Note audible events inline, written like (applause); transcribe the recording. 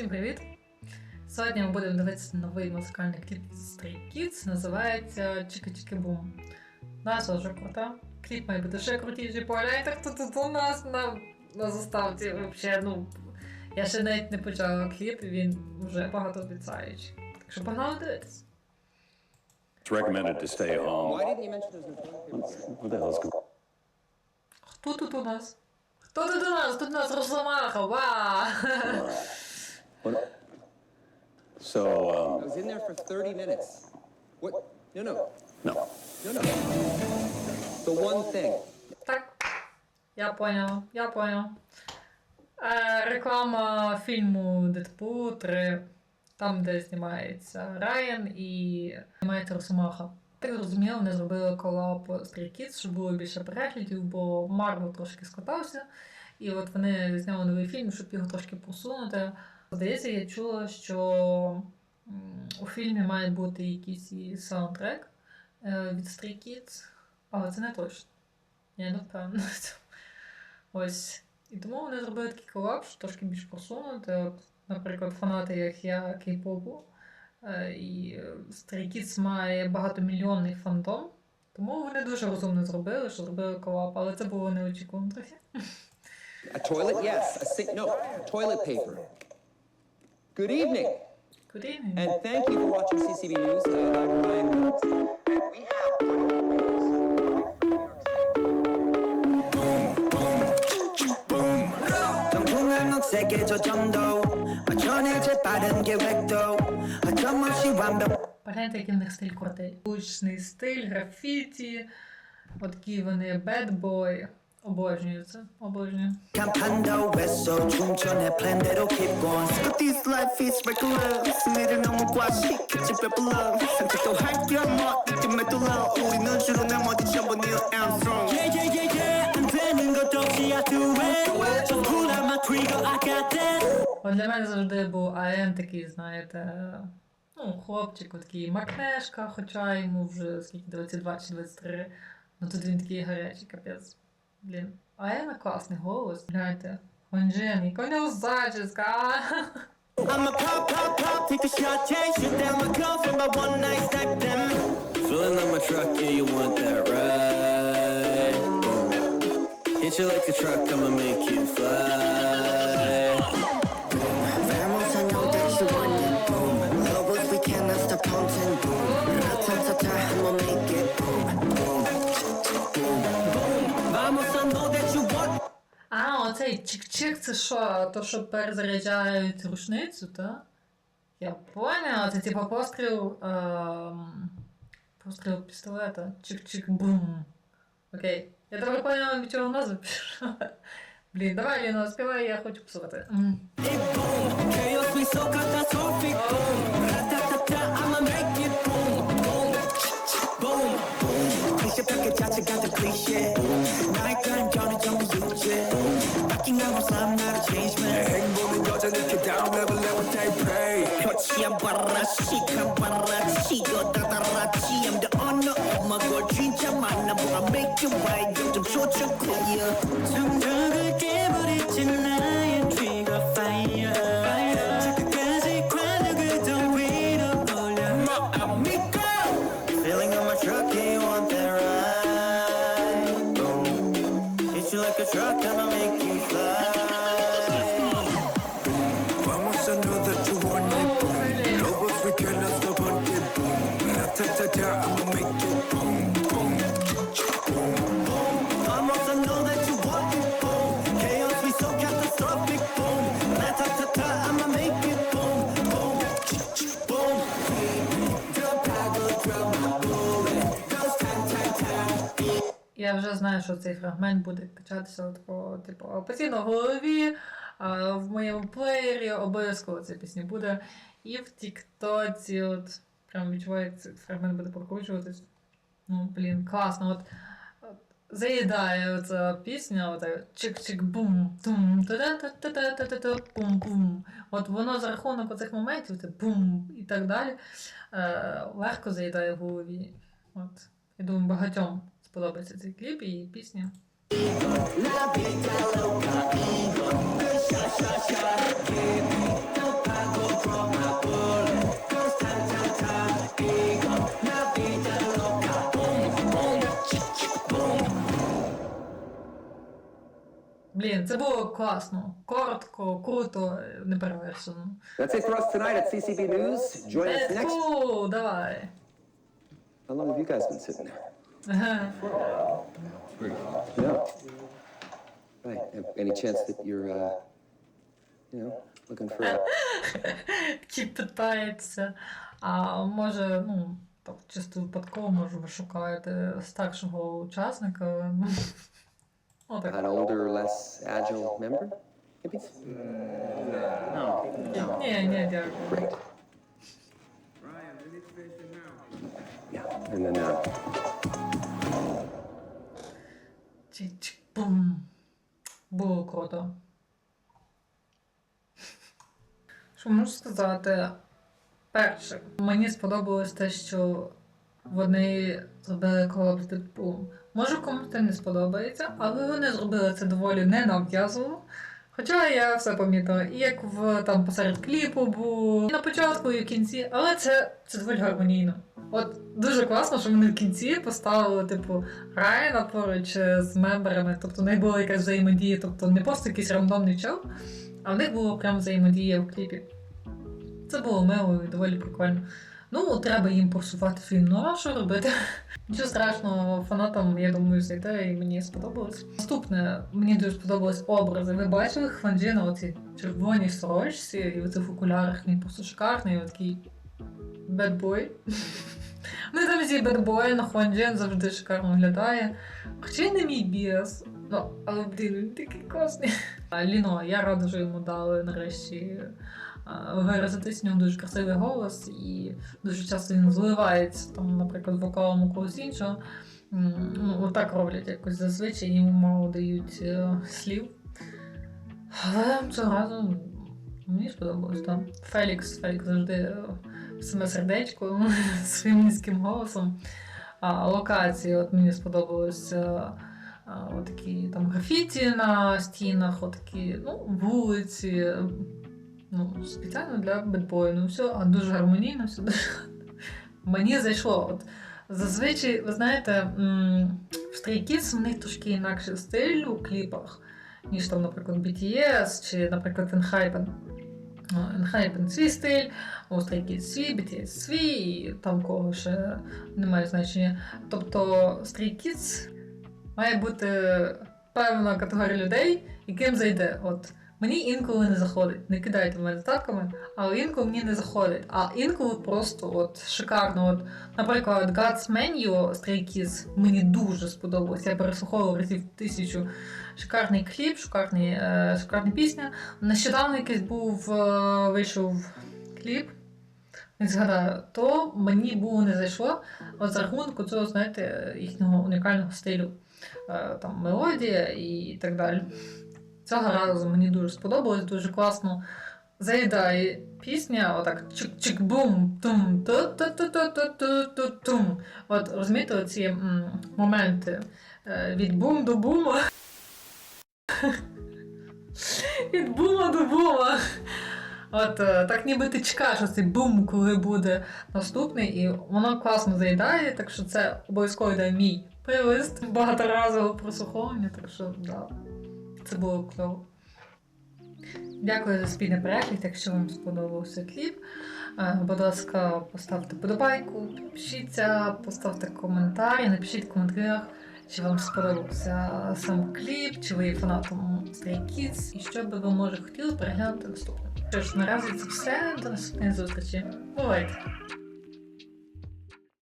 Всім привіт! Сьогодні ми будемо дивитися новий музикальний кліп з Stray Kids, називається Чики Чики Бум. Назва вже крута. Кліп має бути ще крутіший. Погляньте, хто тут у нас на, на заставці. Вообще, ну, я ще навіть не почала кліп, він вже багато обіцяючий. Так що погнали дивитися. It's recommended to stay home. Why didn't you mention toilet? What the hell's going Хто тут у нас? Хто тут у нас? Тут у нас Росомаха! Ва! What? So, I um, was in there for 30 minutes. What? No, no, no. no, no. The one thing. Так, я поняла, я поняла. Е, реклама фільму Дедпул 3, там, де знімається Райан і знімається Росомаха. Так зрозуміло, вони зробили колаб з Stray Kids, щоб було більше переглядів, бо Марвел трошки скотався. І от вони зняли новий фільм, щоб його трошки посунути. Здається, я чула, що у фільмі має бути якийсь саундтрек е, від Stray Kids, але це не точно. Я не впевнена. Ось. І тому вони зробили такий колапс, трошки більш просунути. От, наприклад, фанати, як я, кей-попу. е, І Stray Kids має багатомільйонний фандом. Тому вони дуже розумно зробили, що зробили колап, але це було неочікувано трохи. (laughs) A toilet? Yes. A sink? No. Toilet paper. Good evening, Good evening. and thank you for watching CCB News. Uh, I'm Ryan Reynolds. We have 전풍을 녹색의 조점도 전해질 빠른 계획도 어김없이 완벽 Погляньте, який в них стиль крутий. Гучний стиль, графіті. От такі вони bad boy. Обожнюю це. Обожнюю. 간판도 외소 충전해 플랜대로 keep going But this life is regular 승리를 너무 과시했지 배불러 산책도 할게 없어 느낌에 뚫려 우리는 주로 나머지 전부 Neil Armstrong Yeah yeah yeah yeah 안 되는 것도 없이 I do it 저 쿨한 my trigger I got that От для мене завжди був АМ такий, знаєте, ну, хлопчик, от такий макнешка, хоча йому вже скільки 22 чи 23. Ну тут він такий гарячий, капець. Блін. АМ класний голос. Гляньте. Хонжен, яка у нього зачіска. а? I'ma pop pop pop take a shot take shit down my girlfriend by one night stack them Feeling like my truck, yeah, you want that ride. Hit you like a truck, I'ma make you fly. А, оцей чик-чик, це що? То, що перезаряджають рушницю, та? Я поняла, це типа постріл. Ем... Постріл пістолета. Чик-чик-бум. Окей. Я добре поняла, від чого назва пішла. Блін, давай, Ліно, співай, я хочу послухати. М. boom 바뀐다고 삶 나를 change man 행복은 여전히 이렇게 down level level they pray 표치한 바라 시간 바라 치고 따다라치 I'm the honor of my girl 진짜 만나보라 make you right 요즘 초초코야 정적을 깨버리진 나의 Я вже знаю, що цей фрагмент буде качатися такого, типу, постійно в голові, в моєму плеєрі обов'язково ця пісня буде. І в Тіктоці, от прям цей фрагмент буде прокручуватись. Ну, блін, класно. От, от заїдає оця пісня, ота чик-чик-бум, тум, та-та-та-та-та-та, бум-бум. От воно за рахунок оцих моментів, це бум і так далі, е, легко заїдає в голові. От, я думаю, багатьом сподобається цей кліп і пісня. Блін, це було класно, коротко, круто, неперевершено. That's it for us tonight at CCB News. Join us next. Дедпул, давай. How long have you guys been sitting there? Yeah. Right. Any chance that you're, uh, you know, looking for a Ті питається. А може, ну, так чисто випадково, може, ви шукаєте старшого учасника. Ну, Отак. an older, less agile member? Maybe. Ні, ні, дякую. Great. Yeah. And then, uh, Чик-чик-бум. Було круто. Що можу сказати? Перше, мені сподобалось те, що вони зробили колаб з Дедпулом. Може комусь це не сподобається, але вони зробили це доволі ненав'язово. Хоча я все помітила, і як в там посеред кліпу був, і на початку, і в кінці, але це, це доволі гармонійно. От дуже класно, що вони в кінці поставили, типу, Райана поруч е, з мемберами, тобто в них була якась взаємодія, тобто не просто якийсь рандомний чел, а в них було прям взаємодія в кліпі. Це було мило і доволі прикольно. Ну, треба їм просувати фільм. Ну а що робити? Нічого страшного, фанатам, я думаю, зайде і мені сподобалось. Наступне, мені дуже сподобались образи. Ви бачили Хванджі на оцій червоній сорочці і в цих окулярах він просто шикарний, от такий бедбой. (laughs) Ну, там всі бедбої, на Хванджен завжди шикарно виглядає. Хоча й не мій біас. Ну, але блін, він такий класний. (laughs) Ліно, я рада, що йому дали нарешті виразитись. У нього дуже красивий голос, і дуже часто він зливається, там, наприклад, вокалом у когось іншого. Ну, отак роблять якось зазвичай, йому мало дають е, слів. Але цього разу мені сподобалось, так. Фелікс, Фелікс завжди е, саме сердечко (laughs) своїм низьким голосом. А, локації, от мені сподобалось. е, а, Отакі там графіті на стінах, отакі, ну, вулиці. Ну, спеціально для бедбою. Ну, все, а дуже гармонійно, все дуже. Мені зайшло. От, зазвичай, ви знаєте, в Stray Kids в них трошки інакший стиль у кліпах, ніж там, наприклад, BTS чи, наприклад, Enhypen. Enhypen свій стиль, у Stray Kids свій, BTS свій, і там кого ще немає значення. Тобто Stray Kids має бути певна категорія людей, яким зайде. От мені інколи не заходить. Не кидайте мене татками, але інколи мені не заходить. А інколи просто от шикарно. От, наприклад, God's Menu Stray Kids мені дуже сподобалось. Я переслуховувала разів тисячу. Шикарний кліп, шикарний, е, шикарна пісня. Нещодавно якийсь був е, вийшов кліп. Не згадаю, то мені було не зайшло от за рахунку цього, знаєте, їхнього унікального стилю. Е, Там мелодія і так далі. Цього разу мені дуже сподобалось, дуже класно. Заїдає пісня, отак чик-чик-бум, тум ту ту ту ту ту ту тум От розумієте, ці моменти е, від бум до бума. (laughs) Від бума до бума. От е, так ніби ти чекаєш оцей бум, коли буде наступний, і воно класно заїдає, так що це обов'язково йде мій плейлист багаторазового прослуховування, так що да це було кльово. Дякую за спільний перегляд. Якщо вам сподобався кліп, е, будь ласка, поставте подобайку, підпишіться, поставте коментар, напишіть в коментарях, чи вам сподобався сам кліп, чи ви є фанатом Stray Kids, і що би ви може хотіли переглянути наступне. Що ж, наразі це все. До наступної зустрічі. Бувайте!